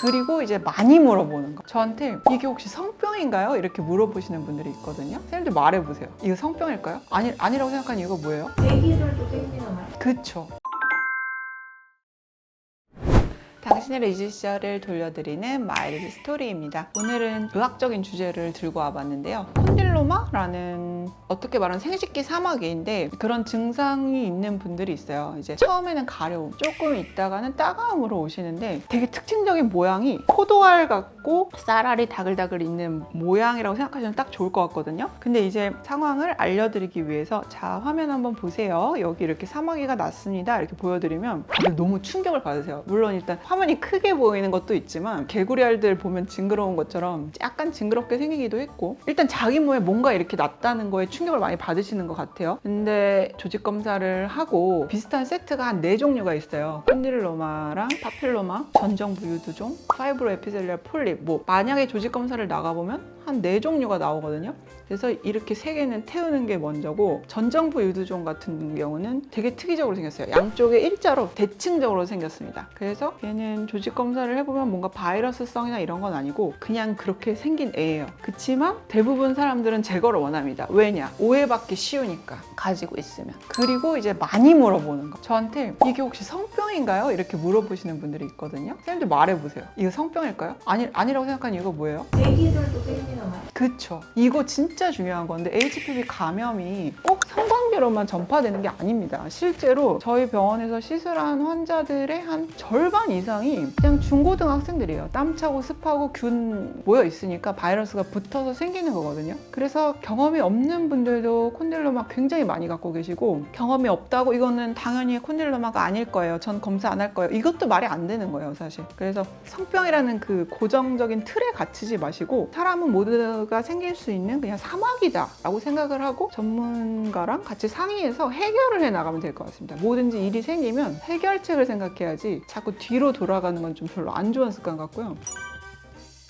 그리고 이제 많이 물어보는 거. 저한테 이게 혹시 성병인가요? 이렇게 물어보시는 분들이 있거든요. 선생님들 말해보세요. 이거 성병일까요? 아니, 아니라고 생각하는 이유가 뭐예요? 애기들도 생기잖아요. 그쵸. 당신의 리즈 시절을 돌려드리는 마일드 스토리입니다. 오늘은 의학적인 주제를 들고 와봤는데요. 콘딜로마라는 어떻게 말하면 생식기 사마귀인데 그런 증상이 있는 분들이 있어요. 이제 처음에는 가려움, 조금 있다가는 따가움으로 오시는데 되게 특징적인 모양이 포도알 같고 쌀알이 다글다글 있는 모양이라고 생각하시면 딱 좋을 것 같거든요. 근데 이제 상황을 알려드리기 위해서 자 화면 한번 보세요. 여기 이렇게 사마귀가 났습니다. 이렇게 보여드리면 다들 너무 충격을 받으세요. 물론 일단 화면이 크게 보이는 것도 있지만 개구리 알들 보면 징그러운 것처럼 약간 징그럽게 생기기도 했고 일단 자기 몸에 뭔가 이렇게 났다는 거에 충격을 많이 받으시는 것 같아요. 근데 조직 검사를 하고 비슷한 세트가 한 네 종류가 있어요. 콘딜로마랑 파필로마, 전정부 유두종, 파이브로 에피셀리아 폴립. 뭐 만약에 조직 검사를 나가 보면 한 네 종류가 나오거든요. 그래서 이렇게 세 개는 태우는 게 먼저고 전정부 유두종 같은 경우는 되게 특이적으로 생겼어요. 양쪽에 일자로 대칭적으로 생겼습니다. 그래서 얘는 조직 검사를 해보면 뭔가 바이러스성이나 이런 건 아니고 그냥 그렇게 생긴 애예요. 그치만 대부분 사람들은 제거를 원합니다. 왜냐? 오해받기 쉬우니까 가지고 있으면. 그리고 이제 많이 물어보는 거. 저한테 이게 혹시 성병인가요? 이렇게 물어보시는 분들이 있거든요. 선생님들 말해보세요. 이거 성병일까요? 아니, 아니라고 생각하는 이유가 뭐예요? 애기들도 생기잖아요. 그쵸. 이거 진짜 중요한 건데 HPV 감염이 꼭 성관계로만 전파되는 게 아닙니다. 실제로 저희 병원에서 시술한 환자들의 한 절반 이상이 그냥 중고등학생들이에요. 땀 차고 습하고 균 모여 있으니까 바이러스가 붙어서 생기는 거거든요. 그래서 경험이 없는 분들도 콘딜로마 굉장히 많이 갖고 계시고 경험이 없다고 이거는 당연히 콘딜로마가 아닐 거예요. 전 검사 안 할 거예요. 이것도 말이 안 되는 거예요, 사실. 그래서 성병이라는 그 고정적인 틀에 갇히지 마시고 사람은 모두 가 생길 수 있는 그냥 사막이다라고 생각을 하고 전문가랑 같이 상의해서 해결을 해 나가면 될 것 같습니다. 뭐든지 일이 생기면 해결책을 생각해야지 자꾸 뒤로 돌아가는 건 좀 별로 안 좋은 습관 같고요.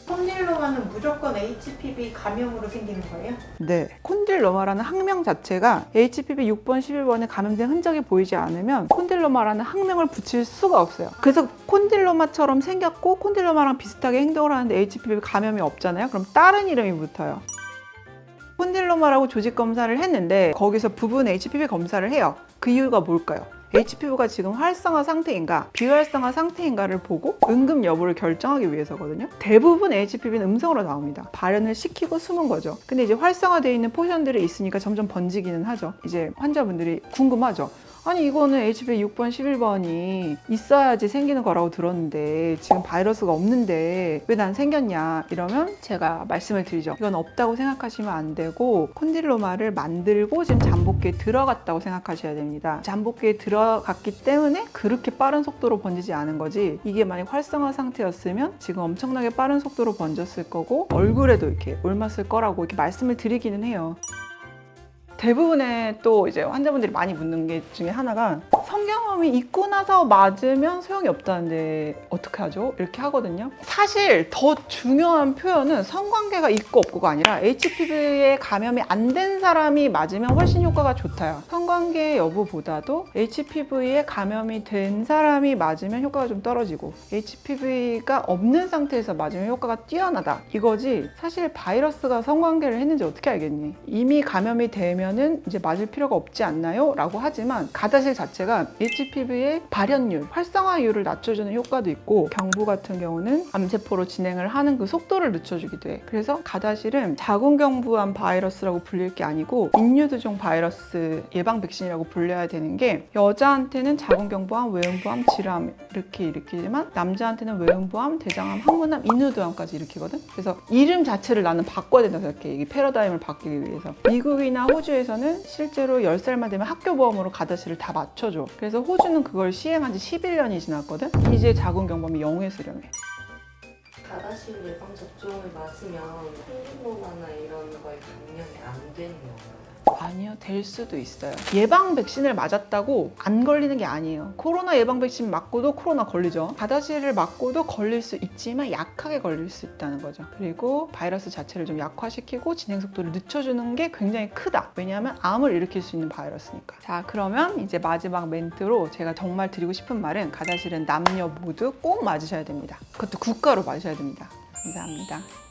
콘딜로마는 무조건 HPV 감염으로 생기는 거예요? 네. 콘딜로마라는 학명 자체가 HPV 6번, 11번에 감염된 흔적이 보이지 않으면 콘딜로마라는 학명을 붙일 수가 없어요. 그래서 콘딜로마처럼 생겼고 콘딜로마랑 비슷하게 행동을 하는데 HPV 감염이 없잖아요. 그럼 다른 이름이 붙어요. 콘딜로마라고 조직 검사를 했는데 거기서 부분 HPV 검사를 해요. 그 이유가 뭘까요? HPV가 지금 활성화 상태인가 비활성화 상태인가를 보고 응급 여부를 결정하기 위해서거든요. 대부분 HPV는 음성으로 나옵니다. 발현을 시키고 숨은 거죠. 근데 이제 활성화되어 있는 포션들이 있으니까 점점 번지기는 하죠. 이제 환자분들이 궁금하죠. 아니 이거는 HPV 6번, 11번이 있어야지 생기는 거라고 들었는데 지금 바이러스가 없는데 왜 난 생겼냐 이러면 제가 말씀을 드리죠. 이건 없다고 생각하시면 안 되고 콘딜로마를 만들고 지금 잠복기에 들어갔다고 생각하셔야 됩니다. 잠복기에 들어 갔기 때문에 그렇게 빠른 속도로 번지지 않은 거지 이게 만약 활성화 상태였으면 지금 엄청나게 빠른 속도로 번졌을 거고 얼굴에도 이렇게 옮았을 거라고 이렇게 말씀을 드리기는 해요. 대부분의 또 이제 환자분들이 많이 묻는 게 중에 하나가 성경험이 있고 나서 맞으면 소용이 없다는데 어떻게 하죠? 이렇게 하거든요. 사실 더 중요한 표현은 성관계가 있고 없고가 아니라 HPV에 감염이 안 된 사람이 맞으면 훨씬 효과가 좋다요. 성관계 여부보다도 HPV에 감염이 된 사람이 맞으면 효과가 좀 떨어지고 HPV가 없는 상태에서 맞으면 효과가 뛰어나다. 이거지 사실 바이러스가 성관계를 했는지 어떻게 알겠니? 이미 감염이 되면 은 이제 맞을 필요가 없지 않나요? 라고 하지만 가다실 자체가 HPV의 발현율, 활성화율을 낮춰주는 효과도 있고 경부 같은 경우는 암세포로 진행을 하는 그 속도를 늦춰주기도 해. 그래서 가다실은 자궁경부암 바이러스라고 불릴 게 아니고 인유두종 바이러스 예방 백신이라고 불려야 되는 게 여자한테는 자궁경부암, 외음부암, 질암 이렇게 일으키지만 남자한테는 외음부암, 대장암, 항문암, 인후두암까지 일으키거든. 그래서 이름 자체를 나는 바꿔야 된다고 생각해. 이 패러다임을 바뀌기 위해서. 미국이나 호주 에서는 실제로 10살만 되면 학교보험으로 가다실을 다 맞춰줘. 그래서 호주는 그걸 시행한 지 11년이 지났거든. 이제 자궁경부암이 영우에 수렴해. 가다실 예방 접종을 맞으면 콩고마나 이런 거에 감염이 안 되는 건가요? 아니요, 될 수도 있어요. 예방 백신을 맞았다고 안 걸리는 게 아니에요. 코로나 예방 백신 맞고도 코로나 걸리죠. 가다시를 맞고도 걸릴 수 있지만 약하게 걸릴 수 있다는 거죠. 그리고 바이러스 자체를 좀 약화시키고 진행 속도를 늦춰주는 게 굉장히 크다. 왜냐하면 암을 일으킬 수 있는 바이러스니까. 자, 그러면 이제 마지막 멘트로 제가 정말 드리고 싶은 말은 가다실은 남녀 모두 꼭 맞으셔야 됩니다. 그것도 국가로 맞으셔야 됩니다. 감사합니다.